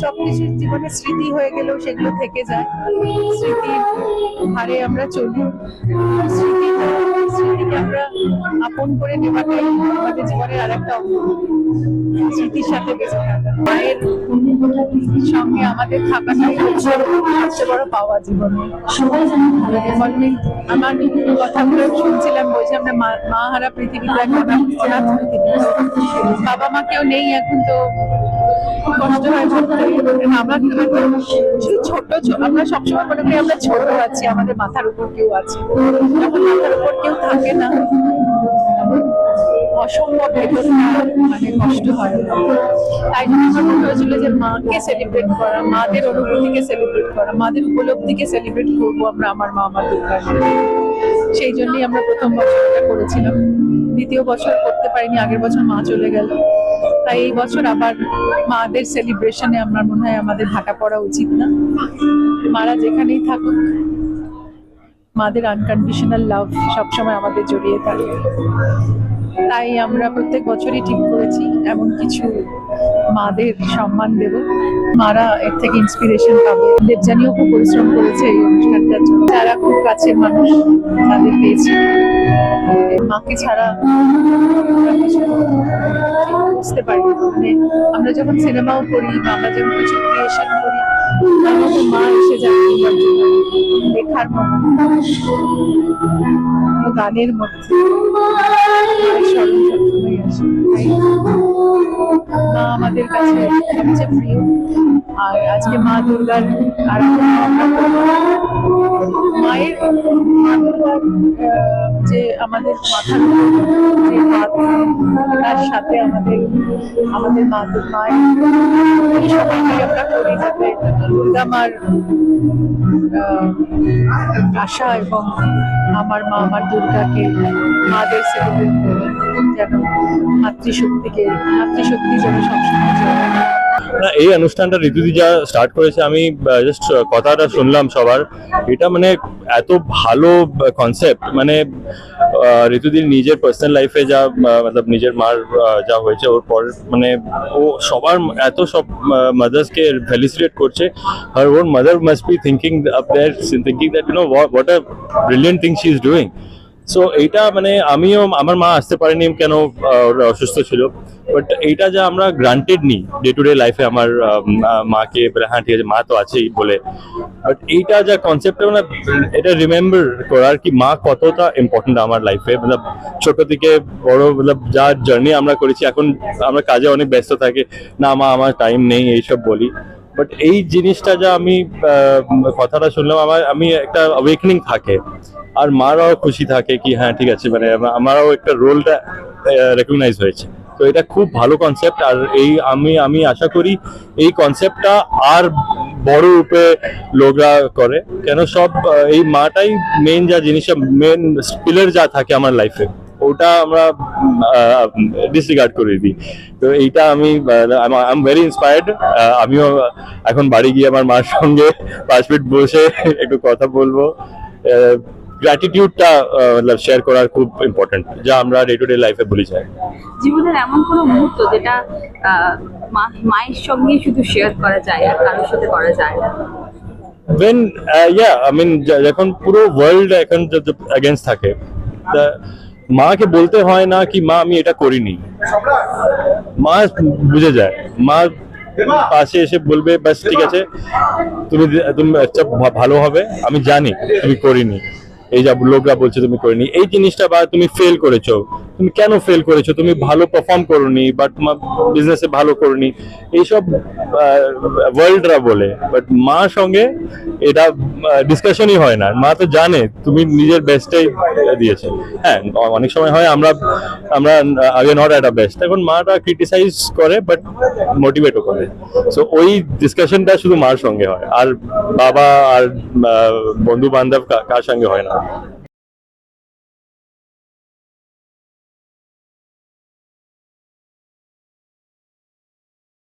সবকিছু জীবনে স্মৃতি হয়ে গেলেও সেগুলো থেকে যায়। স্মৃতির হারে আমরা চলি। স্মৃতি স্মৃতিকে আমরা আপন করে নেওয়াটাই আমাদের জীবনের আর একটা স্মৃতির সাথে বেঁচে থাকা। মায়ের সঙ্গে আমাদের থাকাটাই সবচেয়ে বড় পাওয়া জীবনে। আমার কথাগুলো শুনছিলাম বলছি আমরা মা- মা হারা পৃথিবীতে এখন বাবা মা কেউ নেই এখন তো ছোট আছি আমাদের মাথার উপর কেউ কেউ থাকে না তাই জন্য হয়েছিল যে সেলিব্রেট করা মাদের অনুভূতিকে সেলিব্রেট করা মাদের উপলব্ধিকে সেলিব্রেট করব আমরা আমার মা আমার দুর্গার সেই জন্যই আমরা প্রথম বছর এটা করেছিলাম। দ্বিতীয় বছর করতে পারিনি, আগের বছর মা চলে গেল। তাই এই বছর আবার মাদের সেলিব্রেশনে আমার মনে হয় আমাদের ভাটা পড়া উচিত না। মারা যেখানেই থাকুক, মাদের আনকন্ডিশনাল লাভ সবসময় আমাদের জড়িয়ে থাকে। তাই আমরা প্রত্যেক বছরই ঠিক করেছি, এমন কিছু মাদের সম্মান দেব। মারা এর থেকে ইন্সপিরেশন পাবে। দেবজানিও খুব পরিশ্রম করেছে এই অনুষ্ঠানটার জন্য। কাছের মানুষ, তাদের পেয়েছি মাকে ছাড়া বুঝতে পারি। মানে আমরা যখন সিনেমাও করি বা আমরা যখন কিছু ক্রিয়েশন করি তার মা এসে যায় লেখার কোনো গানের মধ্যে স্মরণ মা আমাদের কাছে সবচেয়ে প্রিয় আর আজকে মা দুর্গার করব। মায়ের যে আমাদের মাথার যে হাত তার সাথে আমাদের আমাদের মা মায়ের এই সবাইকে আমরা করি যাতে দুর্গা মার আহ, আশা এবং আমার মা আমার দুর্গাকে মাদের সেলিব্রেট যেন মাতৃশক্তিকে মাতৃশক্তি যেন সবসময়। না, এই অনুষ্ঠানটা ঋতুদি যা স্টার্ট করেছে, আমি জাস্ট কথাটা শুনলাম সবার। এটা মানে এত ভালো কনসেপ্ট মানে ঋতুদির নিজের পার্সোনাল লাইফে যা মতলব নিজের মার যা হয়েছে, ওর পর মানে ও সবার এত সব মাদার্সকে ফেলিসিটেট করছে। আর ওর mother must be thinking up there thinking that you know what a brilliant thing she is doing so এইটা মানে আমিও, আমার মা আসতে পারেনি কেন অসুস্থ ছিল। বাট এইটা যা আমরা গ্রান্টেড নিই ডে টু ডে লাইফে আমার মাকে হ্যাঁ ঠিক আছে, মা তো আছেই, বলে। বাট এইটা যা কনসেপ্ট মানে এটা রিমেম্বার করার কি মা কতটা ইম্পর্টেন্ট আমার লাইফে মতলব ছোট থেকে বড়, মতলব যা জার্নি আমরা করেছি, এখন আমরা কাজে অনেক ব্যস্ত থাকি। না, মা, আমার টাইম নেই, এইসব বলি। বাট এই জিনিসটা যা আমি কথাটা শুনলাম, আমার, আমি একটা অ্যাওয়েকনিং থাকে। আর মারাও খুশি থাকে কি হ্যাঁ ঠিক আছে মানে আমা- আমারও একটা রোলটা রেকগনাইজ হয়েছে। তো এটা খুব ভালো কনসেপ্ট আর এই আমি আমি আশা করি এই কনসেপ্টটা আর বড় রূপে লোকরা করে। কেন সব এই মাটাই মেন যা জিনিসটা মেন পিলার যা থাকে আমার লাইফে ওটা আমরা ডিসরিগার্ড করে দিই। তো এইটা আমি আই এম ভেরি ইন্সপায়ার্ড আমিও এখন বাড়ি গিয়ে আমার মার সঙ্গে পাঁচ মিনিট বসে একটু কথা বলব। গ্র্যাটিটিউডটা শেয়ার করার খুব ইম্পর্টেন্ট যা আমরা ডে টু ডে লাইফে বলি যাই। জীবনের এমন কোনো মুহূর্ত যেটা মায়ের সঙ্গে শুধু শেয়ার করা যায় আর কারোর সাথে করা যায় না? When uh, yeah i mean যখন পুরো ওয়ার্ল্ড এখন এগেনস্ট থাকে তা মাকে বলতে হয় না কি মা আমি এটা করিনি। মা বুঝে যায়। মা পাশে এসে বলবে বাস ঠিক আছে তুমি তুমি আচ্ছা ভালো হবে আমি জানি তুমি করিনি। এই যা লোকরা বলছে তুমি করিনি। এই জিনিসটা বা তুমি ফেল করেছ। তুমি কেন ফেল করেছ? তুমি ভালো পারফর্ম করনি বা তোমার বিজনেসে ভালো করনি। এইসব ওয়ার্ল্ডরা বলে। বাট মা সঙ্গে এটা ডিসকাশনই হয় না। মা তো জানে, তুমি নিজের বেস্টটাই দিয়েছে। হ্যাঁ অনেক সময় হয় আমরা আমরা আগে নট একটা বেস্ট এখন মাটা ক্রিটিসাইজ করে বাট মোটিভেটও করে। সো ওই ডিসকাশনটা শুধু মার সঙ্গে হয়। আর বাবা, আর বন্ধু বান্ধব কার সঙ্গে হয় না?